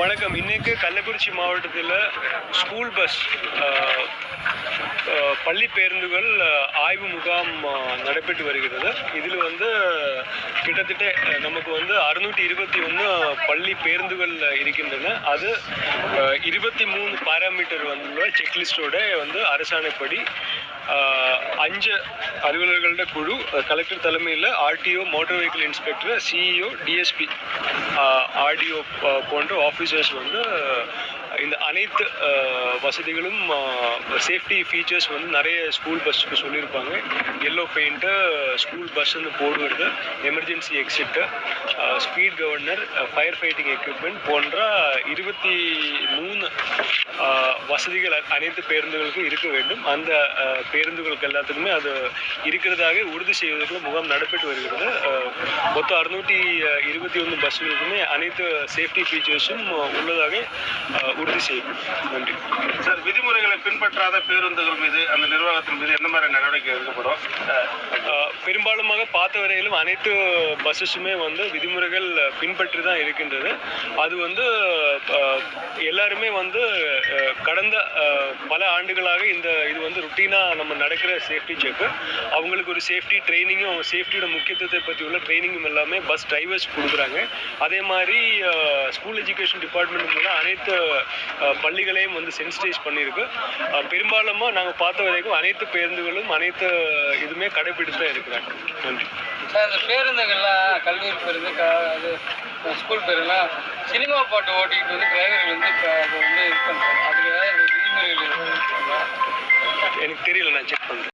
வணக்கம். இன்னைக்கு கள்ளக்குறிச்சி மாவட்டத்தில் ஸ்கூல் பஸ் பள்ளி பேருந்துகள் ஆய்வு முகாம் நடைபெற்று வருகிறது. இதில் வந்து கிட்டத்தட்ட நமக்கு வந்து அறுநூற்றி இருபத்தி ஒன்று பள்ளி பேருந்துகள் இருக்கின்றன. அது இருபத்தி மூணு பாராமீட்டர் வந்துள்ள செக்லிஸ்டோட வந்து அரசாணைப்படி அஞ்சு அலுவலர்களோட குழு கலெக்டர் தலைமையில் RTO motor vehicle inspector CEO DSP RTO போன்ற ஆஃபீஸர்ஸ் வந்து இந்த அனைத்து வசதிகளும் சேஃப்டி ஃபீச்சர்ஸ் வந்து நிறைய ஸ்கூல் பஸ்ஸுக்கு சொல்லியிருப்பாங்க. எல்லோ பெயிண்ட்டு ஸ்கூல் பஸ்ஸுன்னு போடுவது emergency exit speed governor fire fighting equipment போன்ற இருபத்தி மூணு வசதிகள் அனைத்து பேருந்துகளுக்கும் இருக்க வேண்டும். அந்த பேருந்துகளுக்கு எல்லாத்துக்குமே அது இருக்கிறதாக உறுதி செய்வதற்கு முகாம் நடைபெற்று வருகிறது. மொத்தம் அறுநூற்றி இருபத்தி ஒன்று பஸ்களுக்குமே அனைத்து சேஃப்டி ஃபீச்சர்ஸும் உள்ளதாக உறுதி செய்யும் நன்றி. பின்பற்றாத பேருந்துகள் மீது அந்த நிர்வாகத்தின் மீது என்ன மாதிரி நடவடிக்கை எடுக்கப்படும்? பெரும்பாலுமாக பார்த்த வரையிலும் அனைத்து பஸ்ஸஸுமே வந்து விதிமுறைகள் பின்பற்றி தான் இருக்கின்றது. அது வந்து எல்லாருமே வந்து கடந்த பல ஆண்டுகளாக இந்த இது வந்து ருட்டீனாக நம்ம நடக்கிற சேஃப்டி செக்கு அவங்களுக்கு ஒரு சேஃப்டி ட்ரைனிங்கும் அவங்க சேஃப்டியோட முக்கியத்துவத்தை பற்றி உள்ள ட்ரைனிங்கும் எல்லாமே பஸ் டிரைவர்ஸ் கொடுக்குறாங்க. அதே மாதிரி ஸ்கூல் எஜுகேஷன் டிபார்ட்மெண்ட் மூலம் அனைத்து பள்ளிகளையும் வந்து சென்சிடைஸ் பண்ணியிருக்கு. பெரும்பாலுமா நாங்கள் பார்த்த வரைக்கும் அனைத்து பேருந்துகளும் அனைத்து இதுவுமே கடைபிடித்து தான் இருக்கிறாங்க நன்றி. சார் இந்த பேருந்துகள்லாம் கல்லூரி பேருந்து அது ஸ்கூல் பேருந்துலாம் சினிமா பாட்டு ஓட்டிக்கிட்டு வந்து டிரைவர்கள் வந்து இப்போ அது வந்து இது பண்ணுறாங்க அதுக்கு ஏதாவது விதிமுறைகள் எனக்கு தெரியல நான் செக் பண்ணுறேன்